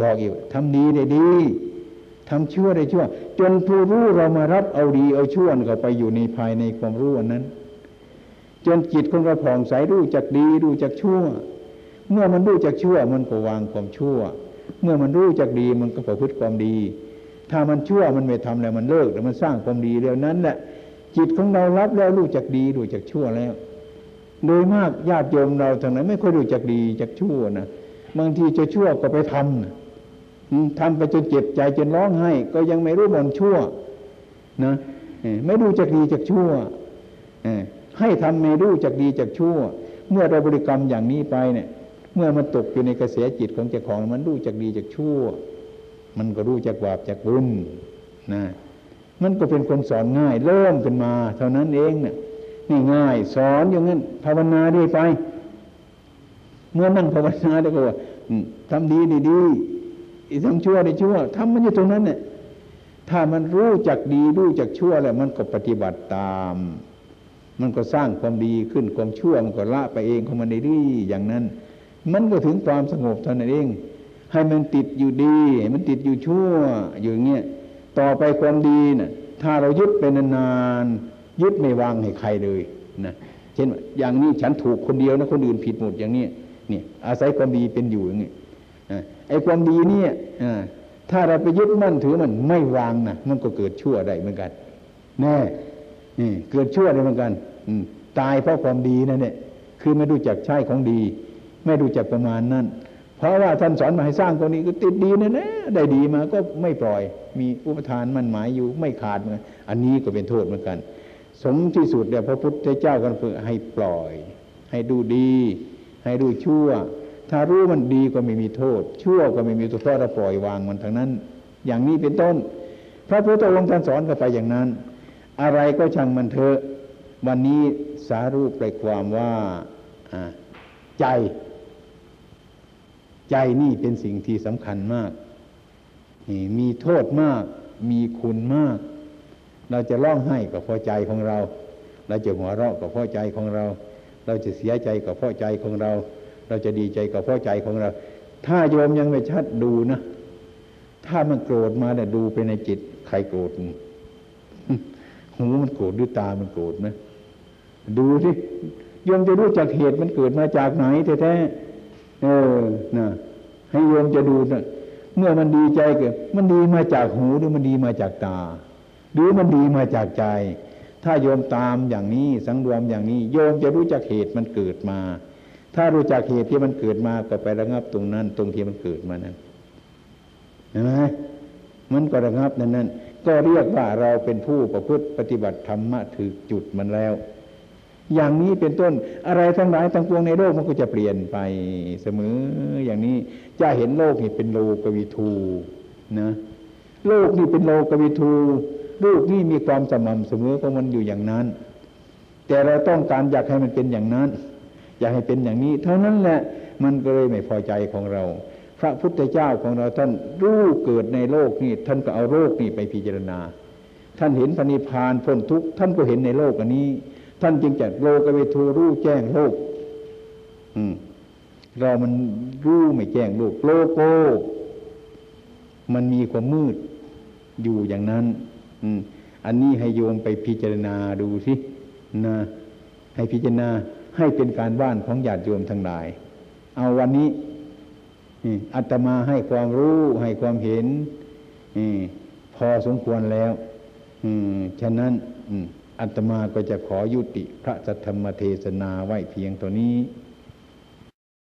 บอกอีกทำดีได้ดีทำชั่วได้ชั่ว จนผู้รู้เรามารับเอาดีเอาชั่วเข้าไปอยู่ในภายในความรู้นั้น จนจิตของเราผ่องใสรู้จักดีรู้จักชั่ว เมื่อมันรู้จักชั่ว มันก็วางความชั่ว เมื่อมันรู้จักดีมันก็ประพฤติความดี ถ้ามันชั่วมันไม่ทำแล้วมันเลิกแล้วมันสร้างความดีแล้วนั้นแหละจิตของเรารับแล้วรู้จักดีรู้จักชั่วแล้ว โดยมากญาติโยมเราทางนั้นไม่ค่อยรู้จักดีจักชั่วนะบางทีจะชั่วก็ไปทำนะ ทำไปจนเจ็บใจจนร้องไห้ ก็ยังไม่รู้มนชั่วนะไม่รู้จักดีจักชั่วให้ทำไม่รู้จักดีจักชั่ว เมื่อเราบริกรรมอย่างนี้ไปเนี่ย เมื่อมันตกอยู่ในกระแสจิตของเจ้าของมันรู้จักดีจักชั่ว มันก็รู้จักบาปจักบุญนะมันก็เป็นคนสอนง่าย เริ่มขึ้นมา เท่านั้นเองเนี่ยนี่ง่าย สอนอย่างนั้นภาวนาดีไป เมื่อนั่งภาวนาได้ก็ว่าทำดีดีดี ทำชั่วได้ชั่วทำมันอยู่ตรงนั้นเนี่ยถ้ามันรู้จักดีรู้จักชั่วแล้วมันก็ปฏิบัติตาม มันก็สร้างความดีขึ้นความชั่วมันก็ละไปเองของมันในดีอย่างนั้น มันก็ถึงความสงบเท่านั้นเอง ให้มันติดอยู่ดี มันติดอยู่ชั่วอยู่างเงี้ยต่อไปความดีนะ่ะถ้าเรายึดเป็นนานๆยึดไม่วางให้ใครเลยนะเช่นอย่างนี้ฉันถูกคนเดียวนะคนอื่นผิดหมดอย่างนี้เนี่ยอาศัยความดีเป็นอยู่อย่างนี้ ไอ้ความดีนี่ถ้าเราไปยึดมั่นถือมันไม่วางนะมันก็เกิดชั่วได้เหมือนกัน แน่เกิดชั่วได้เหมือนกันตายเพราะความดีนั่นเนี่ยคือไม่รู้จักใช้ของดี ไม่รู้จักประมาณนั้นเพราะว่าท่านสอนมาให้สร้างตัวนี้ก็ติดดีนะนะได้ดีมาก็ไม่ปล่อย มีอุปทานมันหมายอยู่ไม่ขาดเหมือนอันนี้ก็เป็นโทษเหมือนกัน สมที่สุดเดี๋ยพระพุทธเจ้ากันฝึกให้ปล่อย ให้ดูดี ให้ดูชั่ว ถ้ารู้มันดีก็ไม่มีโทษ ชั่วก็ไม่มีตัวเพราะเราปล่อยวางมันทั้งนั้น อย่างนี้เป็นต้น พระพุทธองค์ท่านสอนกันไปอย่างนั้น อะไรก็ช่างมันเถอะวันนี้สารูปไปความว่าใจ ใจนี่เป็นสิ่งที่สำคัญมาก มีโทษมาก มีคุณมาก เราจะร้องไห้กับพอใจของเรา เราจะหัวเราะกับพอใจของเรา เราจะเสียใจกับพอใจของเรา เราจะดีใจกับพ่อใจของเรา ถ้าโยมยังไม่ชัดดูนะ ถ้ามันโกรธมาเนี่ยดูไปในจิต ใครโกรธหูมันโกรธหรือตามันโกรธไหมดูสิโยมจะรู้จักเหตุมันเกิดมาจากไหนแท้เออนะให้โยมจะดูนะเมื่อมันดีใจเกิดมันดีมาจากหูหรือมันดีมาจากตา หรือมันดีมาจากใจ ถ้าโยมตามอย่างนี้สังรวมอย่างนี้ โยมจะรู้จักเหตุมันเกิดมา ถ้ารู้จักเหตุที่มันเกิดมาก็ไประงับตรงนั้น ตรงที่มันเกิดมานั้นเห็นไหมมันก็ระงับนั้นนั้นก็เรียกว่าเราเป็นผู้ประพฤติปฏิบัติธรรมะถือจุดมันแล้ว อย่างนี้เป็นต้นอะไรทั้งหลายทั้งปวงในโลกมันก็จะเปลี่ยนไปเสมออย่างนี้จะเห็นโลกนี่เป็นโลกวิทูนะโลกนี่เป็นโลกวิทูโลกนี่มีความสม่ำเสมอของมันอยู่อย่างนั้น แต่เราต้องการอยากให้มันเป็นอย่างนั้น อยากให้เป็นอย่างนี้ เท่านั้นแหละมันก็เลยไม่พอใจของเรา พระพุทธเจ้าของเราท่านรู้เกิดในโลกนี่ท่านก็เอาโลกนี่ไปพิจารณา ท่านเห็นพระนิพานพ้นทุกข์ท่านก็เห็นในโลกอันนี้ ท่านจึงจะโลกเวทูรู้แจ้งโลก อืเรามันรู้ไม่แจ้งโลกโลโกมันมีความมืดอยู่อย่างนั้น อืมอันนี้ให้โยมไปพิจารณาดูสินะให้พิจารณา ให้เป็นการบ้านของญาติโยมทั้งหลาย เอาวันนี้อัตมาให้ความรู้ให้ความเห็นพอสมควรแล้วฉะนั้นอัตมาก็จะขอยุติพระสัทธรรมเทศนาไว้เพียงตัวนี้